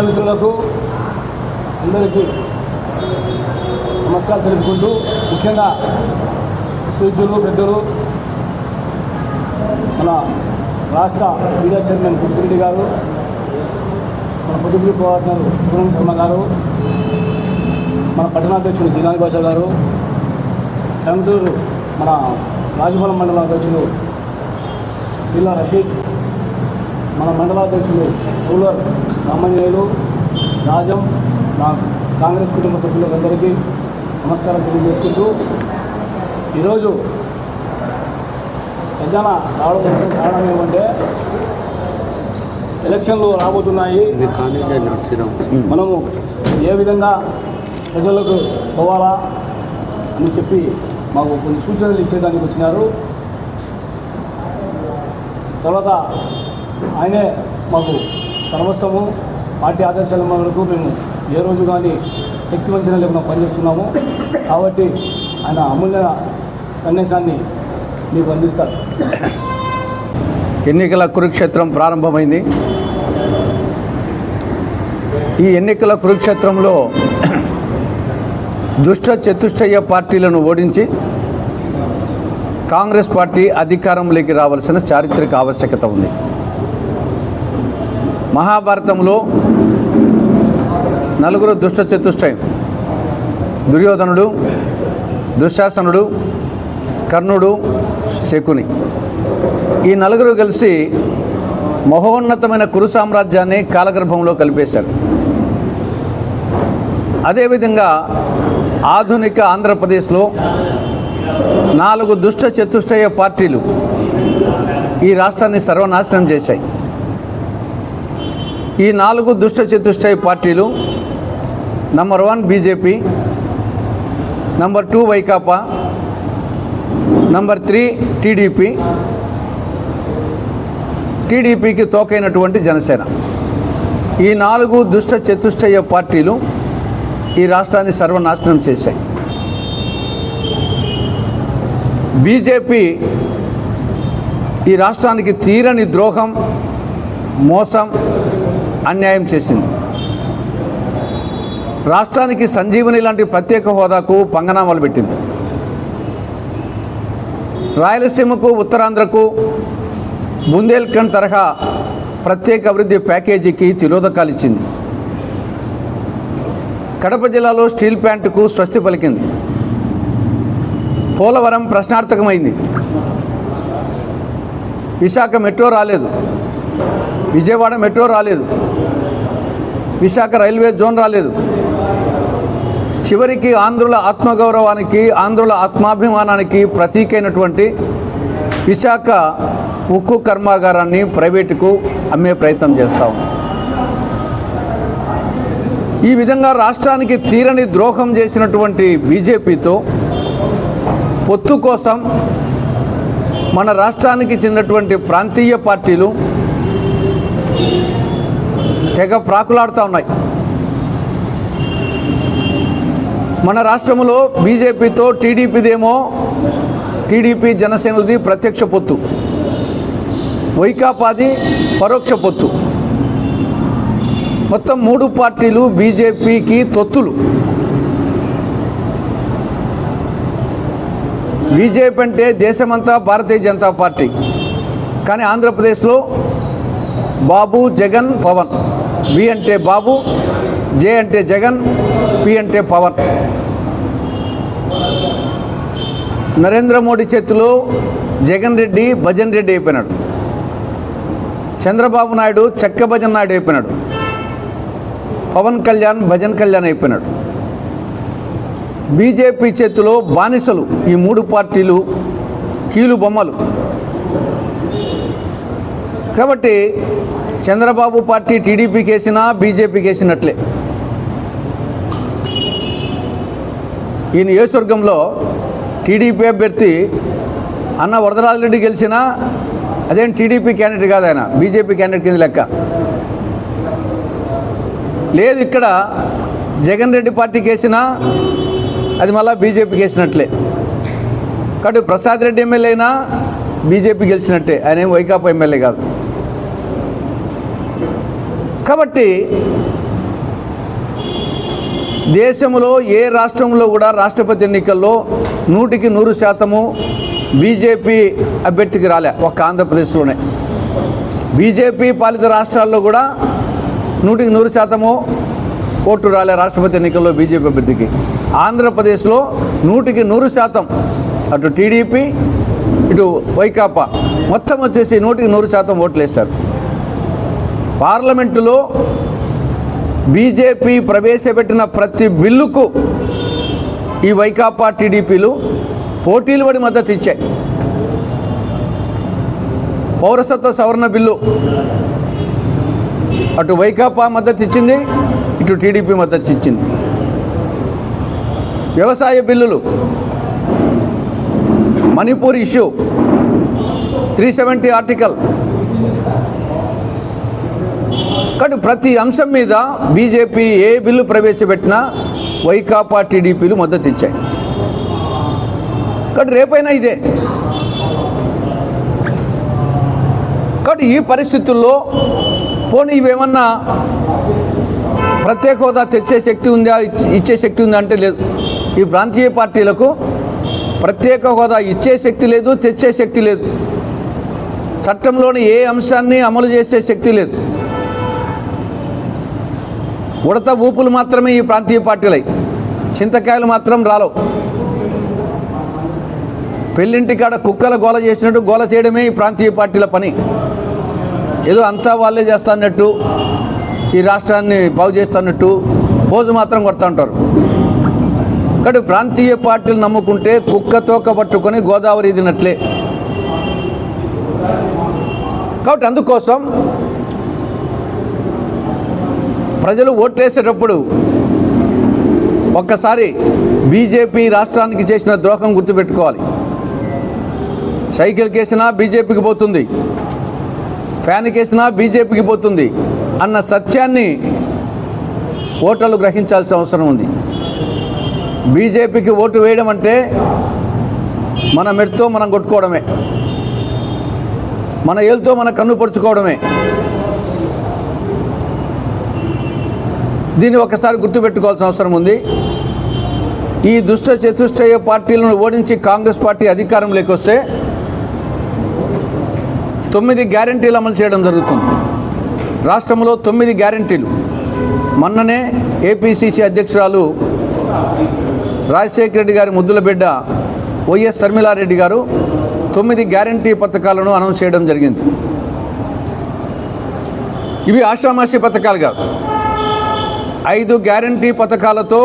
మిత్రులకు అందరికీ నమస్కారం తెలుపుకుంటూ ముఖ్యంగా పూజ్యులు పెద్దలు మన రాష్ట్ర మీడియా చైర్మన్ కుర్సిరెడ్డి గారు మన పొద్దుపూరి కోఆర్డినర్ సుబ్రహ్మణ్య శర్మ గారు మన పట్టణాధ్యక్షుడు జినాని భాష గారు కమిటూరు మన రాజభవనం మండల అధ్యక్షుడు పిల్ల రషీద్ మన మండలాధ్యక్షులు రూలర్ రామంజనేయులు రాజం నా కాంగ్రెస్ కుటుంబ సభ్యులందరికీ నమస్కారం తెలియజేసుకుంటూ ఈరోజు ప్రజల రావడం కారణం ఏమంటే ఎలక్షన్లు రాబోతున్నాయి. మనము ఏ విధంగా ప్రజలకు పోవాలా అని చెప్పి మాకు కొన్ని సూచనలు ఇచ్చేదానికి వచ్చినారు. తర్వాత ఆయనే మాకు సర్వస్వము పార్టీ ఆదర్శాల మేరకు మేము ఏ రోజు కానీ శక్తి వంచన లేకుండా పనిచేస్తున్నాము. కాబట్టి ఆయన అమూల్య సందేశాన్ని మీకు అందిస్తారు. ఎన్నికల కురుక్షేత్రం ప్రారంభమైంది. ఈ ఎన్నికల కురుక్షేత్రంలో దుష్ట చతుష్టయ పార్టీలను ఓడించి కాంగ్రెస్ పార్టీ అధికారంలోకి రావాల్సిన చారిత్రక ఆవశ్యకత ఉంది. మహాభారతంలో నలుగురు దుష్ట చతుష్టయం. దుర్యోధనుడు దుశ్శాసనుడు కర్ణుడు శకుని. ఈ నలుగురు కలిసి మహోన్నతమైన కురు సామ్రాజ్యాన్ని కాలగర్భంలో కలిపేశారు. అదేవిధంగా ఆధునిక ఆంధ్రప్రదేశ్లో నాలుగు దుష్ట చతుష్టయ పార్టీలు ఈ రాష్ట్రాన్ని సర్వనాశనం చేశాయి. ఈ నాలుగు దుష్ట చతుష్టయ పార్టీలు number one BJP number two Vaikapa number three TDP టీడీపీకి తోకైనటువంటి జనసేన. ఈ నాలుగు దుష్ట చతుష్టయ పార్టీలు ఈ రాష్ట్రాన్ని సర్వనాశనం చేశాయి. బీజేపీ ఈ రాష్ట్రానికి తీరని ద్రోహం మోసం అన్యాయం చేసింది. రాష్ట్రానికి సంజీవని లాంటి ప్రత్యేక హోదాకు పంగనామాలు పెట్టింది. రాయలసీమకు ఉత్తరాంధ్రకు బుందేల్ఖండ్ తరహా ప్రత్యేక అభివృద్ధి ప్యాకేజీకి తిరోధకాలు ఇచ్చింది. కడప జిల్లాలో స్టీల్ ప్లాంట్కు స్వస్తి పలికింది. పోలవరం ప్రశ్నార్థకమైంది. విశాఖ మెట్రో రాలేదు. విజయవాడ మెట్రో రాలేదు. విశాఖ రైల్వే జోన్ రాలేదు. చివరికి ఆంధ్రుల ఆత్మగౌరవానికి ఆంధ్రుల ఆత్మాభిమానానికి ప్రతీకైనటువంటి విశాఖ ఉక్కు కర్మాగారాన్ని ప్రైవేటుకు అమ్మే ప్రయత్నం చేస్తాం ఈ విధంగా రాష్ట్రానికి తీరని ద్రోహం చేసినటువంటి బీజేపీతో పొత్తు కోసం మన రాష్ట్రానికి చెందినటువంటి ప్రాంతీయ పార్టీలు తెగ ప్రాకులాడుతూ ఉన్నాయి. మన రాష్ట్రంలో బీజేపీతో టీడీపీదేమో టీడీపీ జనసేనది ప్రత్యక్ష పొత్తు. వైకాపాది పరోక్ష పొత్తు. మొత్తం మూడు పార్టీలు బీజేపీకి తొత్తులు. బీజేపీ అంటే దేశమంతా భారతీయ జనతా పార్టీ. కానీ ఆంధ్రప్రదేశ్లో బాబు జగన్ పవన్. బి అంటే బాబు జే అంటే జగన్ పి అంటే పవన్. నరేంద్ర మోడీ చేతిలో జగన్ రెడ్డి భజన్ రెడ్డి అయిపోయినాడు. చంద్రబాబు నాయుడు చెక్క భజన్ నాయుడు అయిపోయినాడు. పవన్ కళ్యాణ్ భజన్ కళ్యాణ్ అయిపోయినాడు. బీజేపీ చేతిలో బానిసలు ఈ మూడు పార్టీలు కీలు బొమ్మలు కాబట్టి చంద్రబాబు పార్టీ టీడీపీకి వేసినా బీజేపీకి వేసినట్లే ఈ నియోజకవర్గంలో టీడీపీ అభ్యర్థి అన్న వరదరాజరెడ్డి గెలిచినా అదేం టీడీపీ క్యాండిడేట్ కాదు ఆయన బీజేపీ క్యాండిడేట్ కింద లెక్క. లేదు ఇక్కడ జగన్ రెడ్డి పార్టీకి వేసినా అది మళ్ళీ బీజేపీకి వేసినట్లే కాబట్టి ప్రసాద్ రెడ్డి ఎమ్మెల్యే అయినా బీజేపీ గెలిచినట్టే ఆయన ఏం వైకాపా ఎమ్మెల్యే కాదు. కాబట్టి దేశంలో ఏ రాష్ట్రంలో కూడా రాష్ట్రపతి ఎన్నికల్లో నూటికి నూరు శాతము బీజేపీ అభ్యర్థికి రాలే ఒక్క ఆంధ్రప్రదేశ్లోనే. బీజేపీ పాలిత రాష్ట్రాల్లో కూడా నూటికి నూరు శాతము ఓటు రాలే రాష్ట్రపతి ఎన్నికల్లో బీజేపీ అభ్యర్థికి. ఆంధ్రప్రదేశ్లో నూటికి నూరు శాతం అటు టీడీపీ ఇటు వైకాపా మొత్తం వచ్చేసి నూటికి నూరు శాతం ఓట్లు వేస్తారు పార్లమెంటులో బీజేపీ ప్రవేశపెట్టిన ప్రతి బిల్లుకు ఈ వైకాపా టీడీపీలు పోటీలు పడి మద్దతు ఇచ్చాయి. పౌరసత్వ సవరణ బిల్లు. అటు వైకాపా మద్దతు ఇచ్చింది ఇటు టీడీపీ మద్దతు ఇచ్చింది. వ్యవసాయ బిల్లులు. Manipur issue. Three seventy article. కానీ ప్రతి అంశం మీద బీజేపీ ఏ బిల్లు ప్రవేశపెట్టినా వైకాపా టీడీపీలు మద్దతు ఇచ్చాయి. కాబట్టి రేపైనా ఇదే. కాబట్టి ఈ పరిస్థితుల్లో పోనీ ఇవేమన్నా ప్రత్యేక హోదా తెచ్చే శక్తి ఉందా ఇచ్చే శక్తి ఉందా అంటే లేదు. ఈ ప్రాంతీయ పార్టీలకు ప్రత్యేక హోదా ఇచ్చే శక్తి లేదు తెచ్చే శక్తి లేదు. చట్టంలోని ఏ అంశాన్ని అమలు చేసే శక్తి లేదు. ఉడత ఊపులు మాత్రమే ఈ ప్రాంతీయ పార్టీలై. చింతకాయలు మాత్రం రాలవు. పెళ్ళింటి కాడ కుక్కల గోల చేసినట్టు గోల చేయడమే ఈ ప్రాంతీయ పార్టీల పని. ఏదో అంతా వాళ్ళే చేస్తాన్నట్టు ఈ రాష్ట్రాన్ని బాగు చేస్తున్నట్టు పోజు మాత్రం కొడతా ఉంటారు. కాబట్టి ప్రాంతీయ పార్టీలు నమ్ముకుంటే కుక్క తోక పట్టుకొని గోదావరి ఇదినట్లే కాబట్టి అందుకోసం ప్రజలు ఓట్లేసేటప్పుడు ఒక్కసారి బీజేపీ రాష్ట్రానికి చేసిన ద్రోహం గుర్తుపెట్టుకోవాలి. సైకిల్ కేసినా బీజేపీకి పోతుంది. ఫ్యాన్ కేసినా బీజేపీకి పోతుంది అన్న సత్యాన్ని ఓటర్లు గ్రహించాల్సిన అవసరం ఉంది. బీజేపీకి ఓటు వేయడం అంటే మన మెడతో మనం కొట్టుకోవడమే. మన ఏలుతో మన కన్ను పొడుచుకోవడమే. దీన్ని ఒకసారి గుర్తుపెట్టుకోవాల్సిన అవసరం ఉంది. ఈ దుష్ట చతుష్టయ పార్టీలను ఓడించి కాంగ్రెస్ పార్టీ అధికారంలోకి వస్తే తొమ్మిది గ్యారంటీలు అమలు చేయడం జరుగుతుంది. రాష్ట్రంలో తొమ్మిది గ్యారంటీలు. మొన్ననే ఏపీసీసీ అధ్యక్షురాలు రాజశేఖర రెడ్డి గారి ముద్దుల బిడ్డ వైఎస్ శర్మిలారెడ్డి గారు తొమ్మిది గ్యారంటీ పథకాలను అనౌన్స్ చేయడం జరిగింది. ఇవి ఆషామాషి పథకాలు కాదు. ఐదు గ్యారంటీ పథకాలతో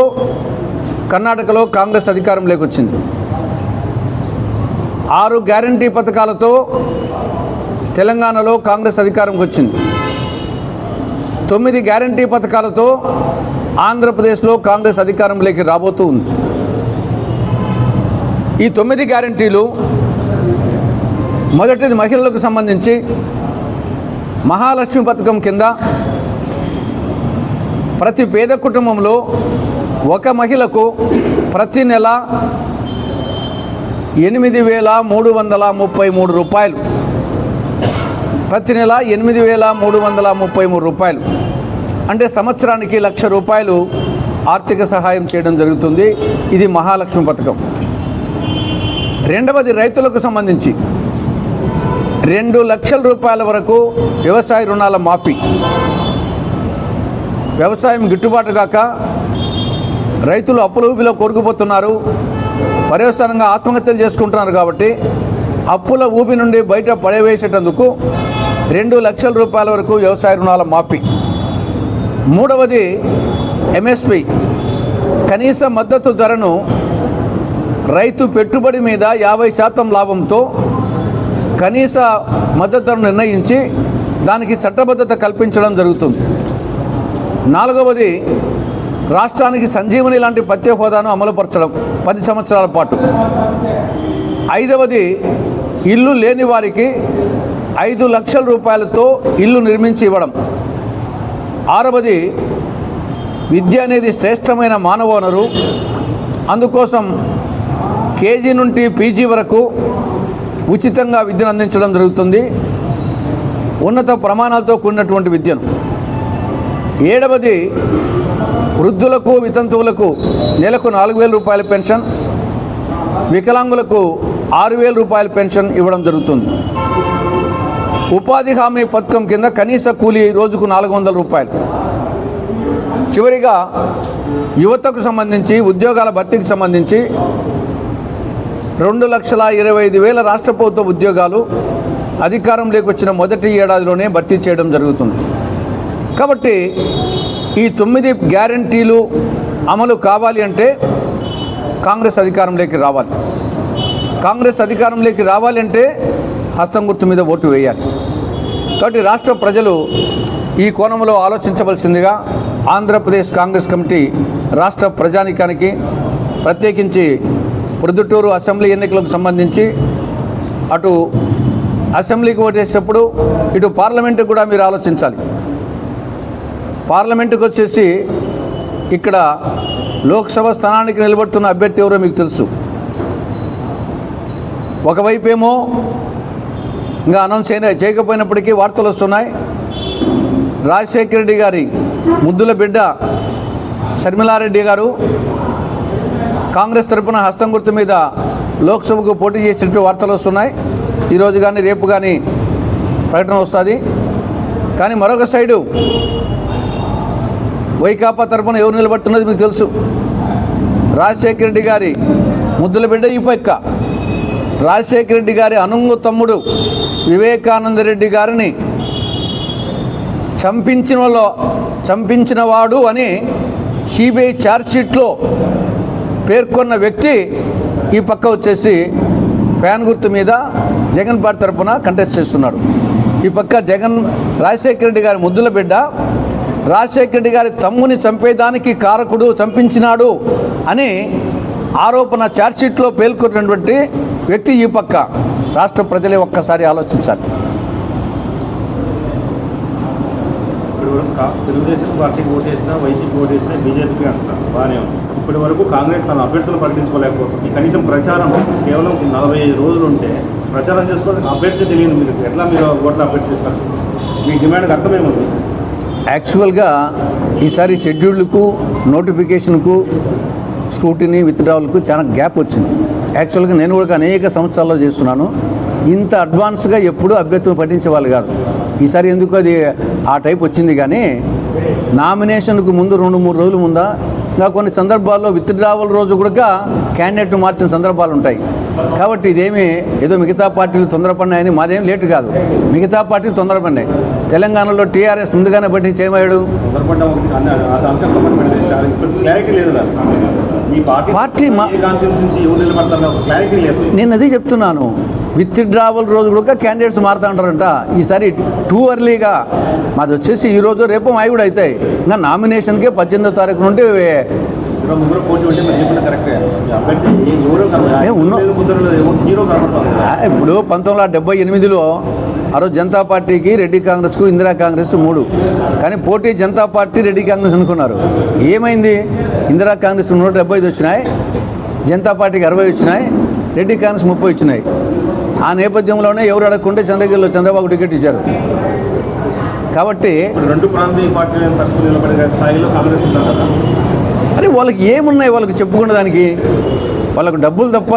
కర్ణాటకలో కాంగ్రెస్ అధికారం వచ్చింది ఆరు గ్యారంటీ పథకాలతో తెలంగాణలో కాంగ్రెస్ అధికారంకి వచ్చింది. తొమ్మిది గ్యారంటీ పథకాలతో ఆంధ్రప్రదేశ్లో కాంగ్రెస్ అధికారంలోకి రాబోతూ ఉంది. ఈ తొమ్మిది గ్యారంటీలు మొదటిది మహిళలకు సంబంధించి మహాలక్ష్మి పథకం కింద ప్రతి పేద కుటుంబంలో ఒక మహిళకు ప్రతి నెల ఎనిమిది వేల మూడు వందల ముప్పై మూడు రూపాయలు. ప్రతి నెల ఎనిమిది వేల మూడు వందల ముప్పై మూడు రూపాయలు. అంటే సంవత్సరానికి లక్ష రూపాయలు ఆర్థిక సహాయం చేయడం జరుగుతుంది. ఇది మహాలక్ష్మి పథకం. రెండవది రైతులకు సంబంధించి. రెండు లక్షల రూపాయల వరకు వ్యవసాయ రుణాల మాఫీ. వ్యవసాయం గిట్టుబాటు కాక రైతులు అప్పుల ఊబిలో కొరుకుపోతున్నారు. పర్యవసానంగా ఆత్మహత్యలు చేసుకుంటున్నారు కాబట్టి అప్పుల ఊపి నుండి బయట పడవేసేటందుకు రెండు లక్షల రూపాయల వరకు వ్యవసాయ రుణాల మాఫీ. మూడవది ఎంఎస్పి కనీస మద్దతు ధరను రైతు పెట్టుబడి మీద యాభై శాతం లాభంతో కనీస మద్దతు ధరను నిర్ణయించి దానికి చట్టబద్ధత కల్పించడం జరుగుతుంది. నాలుగవది రాష్ట్రానికి సంజీవని లాంటి ప్రత్యేక హోదాను అమలుపరచడం పది సంవత్సరాల పాటు. ఐదవది ఇల్లు లేని వారికి ఐదు లక్షల రూపాయలతో ఇల్లు నిర్మించి ఇవ్వడం. ఆరవది విద్య అనేది శ్రేష్టమైన మానవ వనరు. అందుకోసం కేజీ నుండి పీజీ వరకు ఉచితంగా విద్యను అందించడం జరుగుతుంది. ఉన్నత ప్రమాణాలతో కూడినటువంటి విద్యను. ఏడవది వృద్ధులకు వితంతువులకు నెలకు నాలుగు వేల రూపాయల పెన్షన్ వికలాంగులకు ఆరు వేల రూపాయల పెన్షన్ ఇవ్వడం జరుగుతుంది. ఉపాధి హామీ పథకం కింద కనీస కూలీ రోజుకు నాలుగు వందల రూపాయలు. చివరిగా యువతకు సంబంధించి ఉద్యోగాల భర్తీకి సంబంధించి రెండు లక్షల ఇరవై ఐదు వేల రాష్ట్ర ప్రభుత్వ ఉద్యోగాలు అధికారంలోకి వచ్చిన మొదటి ఏడాదిలోనే భర్తీ చేయడం జరుగుతుంది. కాబట్టి ఈ తొమ్మిది గ్యారంటీలు అమలు కావాలి అంటే కాంగ్రెస్ అధికారంలోకి రావాలి. కాంగ్రెస్ అధికారంలోకి రావాలి అంటే హస్తం గుర్తు మీద ఓటు వేయాలి. కాబట్టి రాష్ట్ర ప్రజలు ఈ కోణంలో ఆలోచించవలసిందిగా ఆంధ్రప్రదేశ్ కాంగ్రెస్ కమిటీ రాష్ట్ర ప్రజానికానికి ప్రత్యేకించి ప్రొద్దుటూరు అసెంబ్లీ ఎన్నికలకు సంబంధించి అటు అసెంబ్లీకి ఓటేసేటప్పుడు ఇటు పార్లమెంటుకు కూడా మీరు ఆలోచించాలి. పార్లమెంటుకు వచ్చేసి ఇక్కడ లోక్సభ స్థానానికి నిలబడుతున్న అభ్యర్థి ఎవరో మీకు తెలుసు. ఒకవైపు ఏమో ఇంకా అనౌన్స్ అయిన చేయకపోయినప్పటికీ వార్తలు వస్తున్నాయి. రాజశేఖర రెడ్డి గారి ముద్దుల బిడ్డ శర్మిలారెడ్డి గారు కాంగ్రెస్ తరఫున హస్తం గుర్తు మీద లోక్సభకు పోటీ చేసినట్టు వార్తలు వస్తున్నాయి. ఈరోజు కానీ రేపు కానీ ప్రకటన వస్తుంది. కానీ మరొక సైడు వైకాపా తరపున ఎవరు నిలబడుతున్నది మీకు తెలుసు? రాజశేఖర రెడ్డి గారి ముద్దుల బిడ్డ ఈ పక్క. రాజశేఖర రెడ్డి గారి అనుంగు తమ్ముడు వివేకానంద రెడ్డి గారిని చంపించిన చంపించినవాడు అని సిబిఐ ఛార్జ్షీట్లో పేర్కొన్న వ్యక్తి ఈ పక్క వచ్చేసి ఫ్యాన్ గుర్తు మీద జగన్ పార్టీ తరపున కంటెస్ట్ చేస్తున్నాడు. ఈ పక్క జగన్ రాజశేఖర రెడ్డి గారి ముద్దుల బిడ్డ రాజశేఖర రెడ్డి గారి తమ్ముని చంపేదానికి కారకుడు చంపించినాడు అని ఆరోపణ ఛార్జ్షీట్లో పేర్కొన్నటువంటి వ్యక్తి ఈ పక్క రాష్ట్ర ప్రజలే ఒక్కసారి ఆలోచించాలి. వరకు తెలుగుదేశం పార్టీకి ఓటు వేసినా వైసీపీ ఓటు వేసినా బీజేపీకి అంటున్నారు బాగానే ఉంది. ఇప్పటి వరకు కాంగ్రెస్ తన అభ్యర్థులు ప్రకటించుకోలేకపోతుంది కనీసం ప్రచారం కేవలం నలభై ఐదు రోజులు ఉంటే ప్రచారం చేసుకోవడానికి అభ్యర్థి తెలియదు మీరు ఎట్లా మీరు ఓట్లు అభ్యర్థిస్తారు? మీ డిమాండ్కి అర్థమేముంది? యాక్చువల్గా ఈసారి షెడ్యూల్కు నోటిఫికేషన్కు స్క్రూటినీ విత్డ్రావల్కు చాలా గ్యాప్ వచ్చింది. యాక్చువల్గా నేను కూడా అనేక సంవత్సరాల్లో చేస్తున్నాను. ఇంత అడ్వాన్స్గా ఎప్పుడూ అభ్యర్థులు పఠించే వాళ్ళు కాదు. ఈసారి ఎందుకు అది ఆ టైప్ వచ్చింది కానీ నామినేషన్కు ముందు రెండు మూడు రోజుల ముందా ఇంకా కొన్ని సందర్భాల్లో విత్డ్రావల్ రోజు కూడా క్యాండిడేట్ మార్చిన సందర్భాలు ఉంటాయి. కాబట్టి ఇదేమి ఏదో మిగతా పార్టీలు తొందరపడినాయని మాదేం లేటు కాదు. మిగతా పార్టీలు తొందరపడినాయి. తెలంగాణలో టీఆర్ఎస్ ముందుగానే కదా మీ పార్టీ నేను అదే చెప్తున్నాను. విత్ డ్రావల్ రోజు కూడా క్యాండిడేట్స్ మారుతూ ఉంటారంట. ఈసారి టూ అర్లీగా మాది వచ్చేసి ఈ రోజు రేపు మావి కూడా అవుతాయి ఇంకా నామినేషన్కే పద్దెనిమిదో తారీఖు నుండి ఇప్పుడు పంతొమ్మిది వందల డెబ్బై ఎనిమిదిలో ఆ రోజు జనతా పార్టీకి రెడ్డి కాంగ్రెస్కు ఇందిరా కాంగ్రెస్ మూడు. కానీ పోటీ జనతా పార్టీ రెడ్డి కాంగ్రెస్ అనుకున్నారు. ఏమైంది? ఇందిరా కాంగ్రెస్ నూట డెబ్బై ఐదు వచ్చినాయి. జనతా పార్టీకి అరవై వచ్చినాయి. రెడ్డి కాంగ్రెస్ ముప్పై వచ్చినాయి. ఆ నేపథ్యంలోనే ఎవరు అడగకుంటే చంద్రగిరిలో చంద్రబాబు టికెట్ ఇచ్చారు. కాబట్టి రెండు ప్రాంతీయ నిలబడే స్థాయిలో కాంగ్రెస్ అరే వాళ్ళకి ఏమున్నాయి వాళ్ళకి చెప్పుకునే దానికి? వాళ్ళకు డబ్బులు తప్ప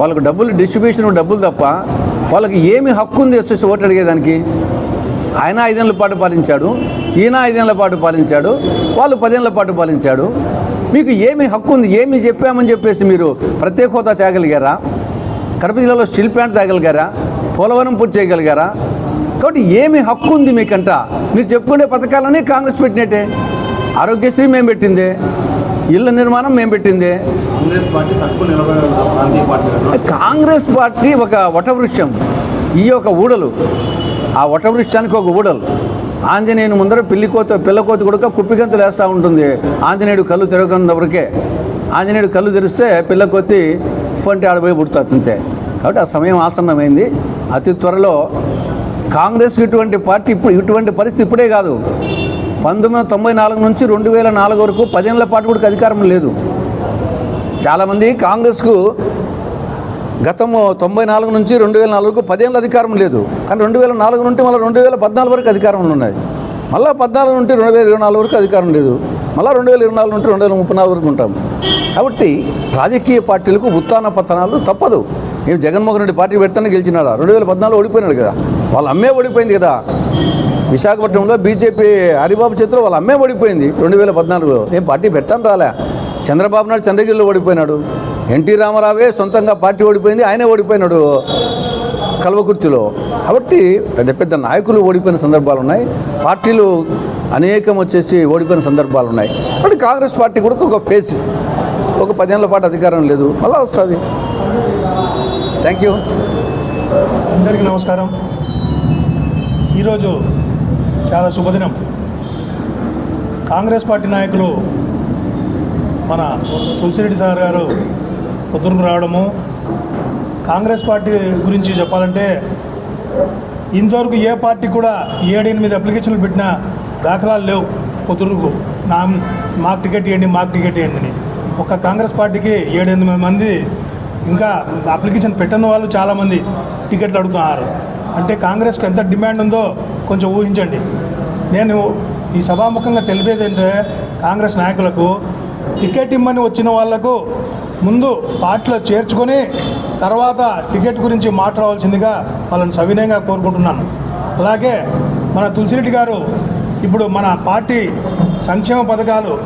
వాళ్ళకు డబ్బులు డిస్ట్రిబ్యూషన్ డబ్బులు తప్ప వాళ్ళకి ఏమి హక్కు ఉంది వచ్చేసి ఓటు అడిగేదానికి ఆయన ఐదేళ్ళ పాటు పాలించాడు ఈయన ఐదేళ్ళ పాటు పాలించాడు వాళ్ళు పదేళ్ళ పాటు పాలించాడు. మీకు ఏమి హక్కు ఉంది? ఏమి చెప్పామని చెప్పేసి మీరు ప్రత్యేక హోదా తేగలిగారా? కడప జిల్లాలో స్టీల్ ప్లాంట్ తేగలిగారా? పోలవరం పూర్తి చేయగలిగారా? కాబట్టి ఏమి హక్కు ఉంది మీకంట? మీరు చెప్పుకునే పథకాలన్నీ కాంగ్రెస్ పెట్టినట్టే. ఆరోగ్యశ్రీ మేము పెట్టిందే. ఇళ్ళ నిర్మాణం మేము పెట్టిందే. కాంగ్రెస్ పార్టీ ఒక వటవృక్షం. ఈ యొక్క ఊడలు. ఆ వటవృక్షానికి ఒక ఊడలు. ఆంజనేయుని ముందర పిల్లికోత పిల్లకోత కూడా కుప్పిగంతులు వేస్తూ ఉంటుంది. ఆంజనేయుడు కళ్ళు వరకే ఆంజనేయుడు కళ్ళు తెరిస్తే పిల్లకొత్తి పొంటి ఆడపోయి పుడుతుంది అంతే. కాబట్టి ఆ సమయం ఆసన్నమైంది. అతి త్వరలో కాంగ్రెస్కి ఇటువంటి పార్టీ ఇప్పుడు ఇటువంటి పరిస్థితి ఇప్పుడే కాదు. పంతొమ్మిది వందల తొంభై నాలుగు నుంచి రెండు వేల నాలుగు వరకు పదేళ్ళ పాటు కూడా అధికారం లేదు. చాలామంది కాంగ్రెస్కు గతము తొంభై నాలుగు నుంచి రెండు వేల నాలుగు పదేళ్ళ అధికారం లేదు. కానీ రెండు వేల నాలుగు నుండి మళ్ళీ రెండు వేల పద్నాలుగు వరకు అధికారంలో ఉన్నాయి. మళ్ళీ పద్నాలుగు నుండి రెండు వేల ఇరవై నాలుగు వరకు అధికారం లేదు. మళ్ళీ రెండు వేల ఇరవై నాలుగు నుండి రెండు వేల ముప్పై నాలుగు వరకు ఉంటాం. కాబట్టి రాజకీయ పార్టీలకు ఉత్తాన పతనాలు తప్పదు. ఏం జగన్మోహన్ రెడ్డి పార్టీ పెడతానే గెలిచినాడా? రెండు వేల పద్నాలుగు ఓడిపోయినాడు కదా. వాళ్ళ అమ్మే ఓడిపోయింది కదా. విశాఖపట్నంలో బీజేపీ హరిబాబు చేతిలో వాళ్ళ అమ్మే ఓడిపోయింది రెండు వేల పద్నాలుగులో. ఏం పార్టీ పెడతాను రాలే. చంద్రబాబు నాయుడు చంద్రగిరిలో ఓడిపోయినాడు. ఎన్టీ రామారావే సొంతంగా పార్టీ ఓడిపోయింది ఆయనే ఓడిపోయినాడు కల్వకుర్తిలో. కాబట్టి పెద్ద పెద్ద నాయకులు ఓడిపోయిన సందర్భాలు ఉన్నాయి. పార్టీలు అనేకం వచ్చేసి ఓడిపోయిన సందర్భాలు ఉన్నాయి. అంటే కాంగ్రెస్ పార్టీ కూడా ఒక ఫేస్ ఒక పదేళ్ళ పాటు అధికారం లేదు. మళ్ళీ వస్తుంది. థ్యాంక్ యూ అందరికీ నమస్కారం. ఈరోజు చాలా శుభదినం. కాంగ్రెస్ పార్టీ నాయకులు మన తులసిరెడ్డి సార్ గారు పొద్దురుకు రావడము. కాంగ్రెస్ పార్టీ గురించి చెప్పాలంటే ఇంతవరకు ఏ పార్టీ కూడా ఏడెనిమిది అప్లికేషన్లు పెట్టిన దాఖలాలు లేవు పొద్దురుకు నా మాకు టికెట్ ఇవ్వండి మాకు టికెట్ ఇవ్వండి అని. ఒక కాంగ్రెస్ పార్టీకి ఏడెనిమిది మంది ఇంకా అప్లికేషన్ పెట్టని వాళ్ళు చాలామంది టికెట్లు అడుగుతున్నారు. అంటే కాంగ్రెస్కి ఎంత డిమాండ్ ఉందో కొంచెం ఊహించండి. నేను ఈ సభాముఖంగా తెలిపేది ఏంటంటే కాంగ్రెస్ నాయకులకు టికెట్ ఇమ్మని వచ్చిన వాళ్ళకు ముందు పార్టీలో చేర్చుకొని తర్వాత టికెట్ గురించి మాట్లాడవలసిందిగా వాళ్ళని సవినయంగా కోరుకుంటున్నాను. అలాగే మన తులసిరెడ్డి గారు ఇప్పుడు మన పార్టీ సంక్షేమ పథకాలు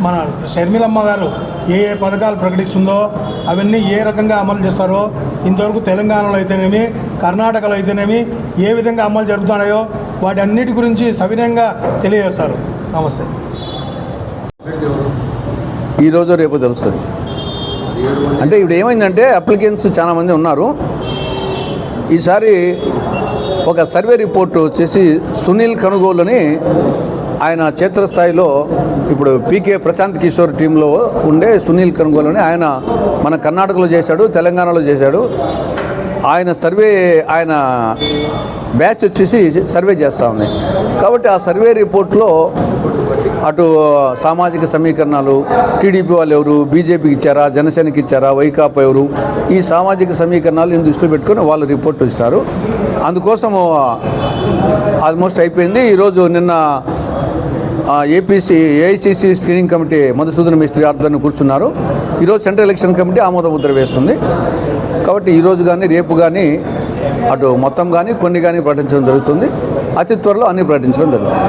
మన షర్మిలమ్మ గారు ఏ ఏ పథకాలు ప్రకటిస్తుందో అవన్నీ ఏ రకంగా అమలు చేస్తారో ఇంతవరకు తెలంగాణలో అయితేనేమి కర్ణాటకలో అయితేనేమి ఏ విధంగా అమలు జరుగుతున్నాయో వాటి అన్నిటి గురించి సవినయంగా తెలియజేస్తారు. నమస్తే. ఈరోజు రేపు తెలుస్తుంది. అంటే ఇప్పుడు ఏమైందంటే అప్లికెంట్స్ చాలామంది ఉన్నారు. ఈసారి ఒక సర్వే రిపోర్ట్ వచ్చేసి సునీల్ కనుగోలుని ఆయన క్షేత్రస్థాయిలో ఇప్పుడు పీకే ప్రశాంత్ కిషోర్ టీంలో ఉండే సునీల్ కనుగోలుని ఆయన మన కర్ణాటకలో చేశాడు తెలంగాణలో చేశాడు. ఆయన సర్వే ఆయన బ్యాచ్ వచ్చేసి సర్వే చేస్తూ ఉంది కాబట్టి ఆ సర్వే రిపోర్ట్లో అటు సామాజిక సమీకరణాలు టీడీపీ వాళ్ళు ఎవరు బీజేపీకి ఇచ్చారా జనసేనకి ఇచ్చారా వైకాపా ఎవరు ఈ సామాజిక సమీకరణాలు దృష్టిలో పెట్టుకొని వాళ్ళు రిపోర్ట్ ఇస్తారు. అందుకోసము ఆల్మోస్ట్ అయిపోయింది. ఈరోజు నిన్న APC AICC screening committee Madhusudana Mistry ఆధ్వర్యంలో కూర్చున్నారు. ఈరోజు సెంట్రల్ ఎలక్షన్ కమిటీ ఆమోద ముద్ర వేస్తుంది. కాబట్టి ఈరోజు కానీ రేపు కానీ అటు మొత్తం కానీ కొన్ని కానీ ప్రకటించడం జరుగుతుంది. అతి త్వరలో అన్ని ప్రకటించడం జరుగుతుంది.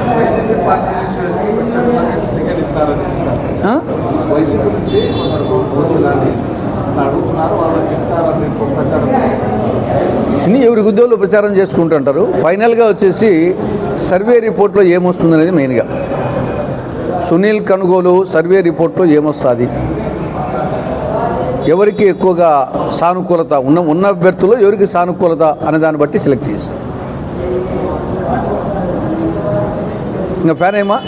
ఇన్ని ఎవరి ఉద్యోగులు ప్రచారం చేసుకుంటుంటారు? ఫైనల్గా వచ్చేసి సర్వే రిపోర్ట్లో ఏమొస్తుంది అనేది మెయిన్గా. సునీల్ కనుగోలు సర్వే రిపోర్ట్లో ఏమొస్తుంది? ఎవరికి ఎక్కువగా సానుకూలత ఉన్న ఉన్న అభ్యర్థుల్లో ఎవరికి సానుకూలత అనే దాన్ని బట్టి సెలెక్ట్ చేస్తారు ఇంకా ఫ్యాన్ ఏమా?